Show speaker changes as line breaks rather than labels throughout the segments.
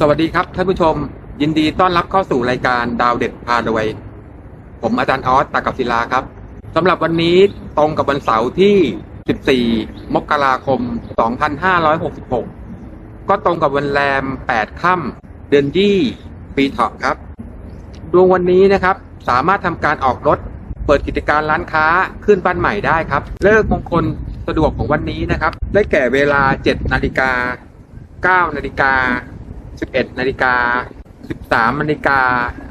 สวัสดีครับท่านผู้ชม ยินดีต้อนรับเข้าสู่รายการดาวเด็ดพารวย ผมอาจารย์ออสตากศิลาครับสำหรับวันนี้ตรงกับวันเสาร์ที่ 14 มกราคม 2566 ก็ตรงกับวันแรม 8 ค่ำเดือนยี่ปีเถาะครับ ดวงวันนี้นะครับ สามารถทำการออกรถ เปิดกิจการร้านค้าขึ้นบ้านใหม่ได้ครับ เลิกมงคล สะดวกของวันนี้นะครับ ได้แก่เวลา 7 นาฬิกา 9 นาฬิกา 11 นาฬิกา 13 นาฬิกา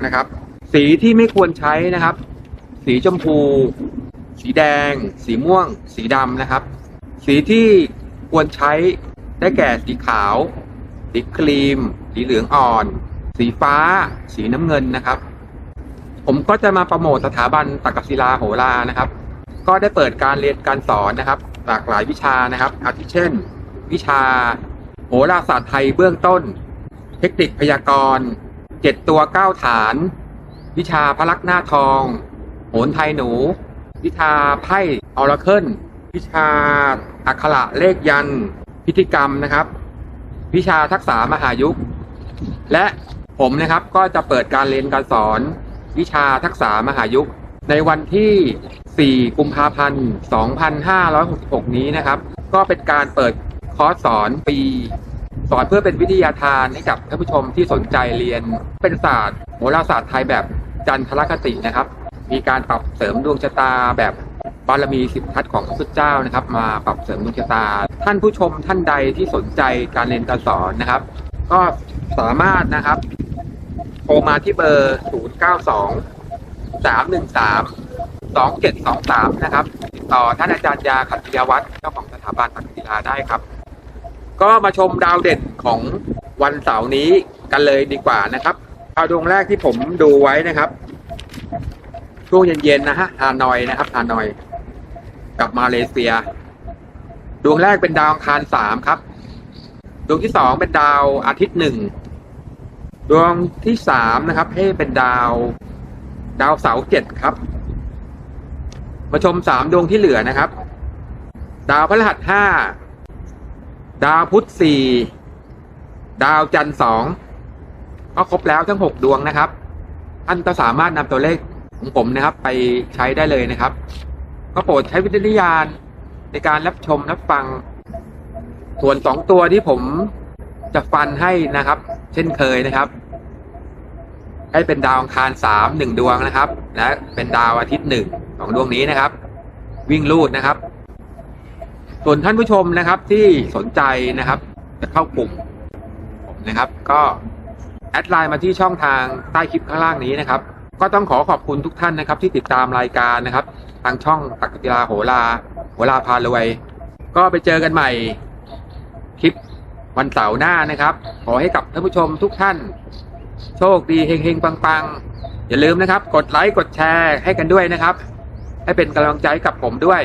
นะครับ สีที่ไม่ควรใช้นะครับ สีชมพู สีแดง สีม่วง สีดำนะครับ สีที่ควรใช้ได้แก่สีขาว สีครีม สีเหลืองอ่อน สีฟ้า สีน้ำเงินนะครับ ผมก็จะมาโปรโมทสถาบันตักศิลาโหรานะครับ ก็ได้เปิดการเรียนการสอนนะครับ หลากหลายวิชานะครับอาทิเช่น วิชาโหราศาสตร์ไทยเบื้องต้น เทคนิคพยากรณ์เจ็ดตัวเก้าฐาน วิชาพลักษณ์หน้าทอง โหนไทยหนู วิชาไพ่ออราเคิลวิชาอักขระเลขยัน พิธีกรรมนะครับ วิชาทักษะมหายุค และผมนะครับก็จะเปิดการเรียนการสอน วิชาทักษะมหายุค ในวันที่ 4 กุมภาพันธ์ 2566 นี้นะครับ ก็เป็นการเปิดคอร์สสอนปี สอนเพื่อเป็นวิทยาทานให้กับท่านผู้ชมที่สนใจเรียน เป็นศาสตร์โหราศาสตร์ไทยแบบจันทรคตินะครับ มีการปรับเสริมดวงชะตาแบบบารมีสิบทัศของพระพุทธเจ้านะครับ มาปรับเสริมดวงชะตา ท่านผู้ชมท่านใดที่สนใจการเรียนการสอนนะครับ ก็สามารถนะครับโทรมาที่เบอร์ 092 313 2723นะครับ ติดต่อท่านอาจารย์ยาขัตติยวัฒน์เจ้าของสถาบันตักศิลาได้ครับ ก็มาชมดาวเด่นของวันเสาร์นี้กันเลยดีกว่านะครับดาวดวงแรกที่ผมดูไว้นะครับ ช่วงเย็นๆนะฮะฮานอยนะครับฮานอย กับมาเลเซีย ดวงแรกเป็นดาวอังคารสามครับ ดวงที่สองเป็นดาวอาทิตย์หนึ่งดวงที่สามนะครับให้เป็นดาว ดาวเสาร์เจ็ดครับ มาชมสามดวงที่เหลือนะครับ ดาวพฤหัสห้าดาวพุธสี่ดาวจันทร์สองก็ครบแล้วทั้งหกดวงนะครับท่านก็สามารถนำตัวเลขของผมนะครับ ไปใช้ได้เลยนะครับ ก็โปรดใช้วิจารณญาณในการรับชมรับฟัง ส่วนสองตัวที่ผมจะฟันให้นะครับ เช่นเคยนะครับ ให้เป็นดาวอังคารสามหนึ่งดวงนะครับและเป็นดาวอาทิตย์หนึ่งสองดวงนี้นะครับ วิ่งลูดนะครับ ส่วนท่านผู้ชมนะครับที่สนใจนะครับ จะเข้ากลุ่มผมนะครับ ก็แอดไลน์มาที่ช่องทางใต้คลิปข้างล่างนี้นะครับ ก็ต้องขอขอบคุณทุกท่านนะครับ ที่ติดตามรายการนะครับ ทางช่องตักกีฬาโหราโหราพารวย ก็ไปเจอกันใหม่คลิปวันเสาร์หน้านะครับ ขอให้กับท่านผู้ชมทุกท่าน โชคดีเฮงๆปังๆ อย่าลืมนะครับ กดไลค์กดแชร์ให้กันด้วยนะครับ ให้เป็นกำลังใจกับผมด้วย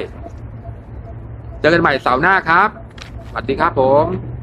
เจอกันใหม่เสาร์หน้าครับสวัสดีครับผม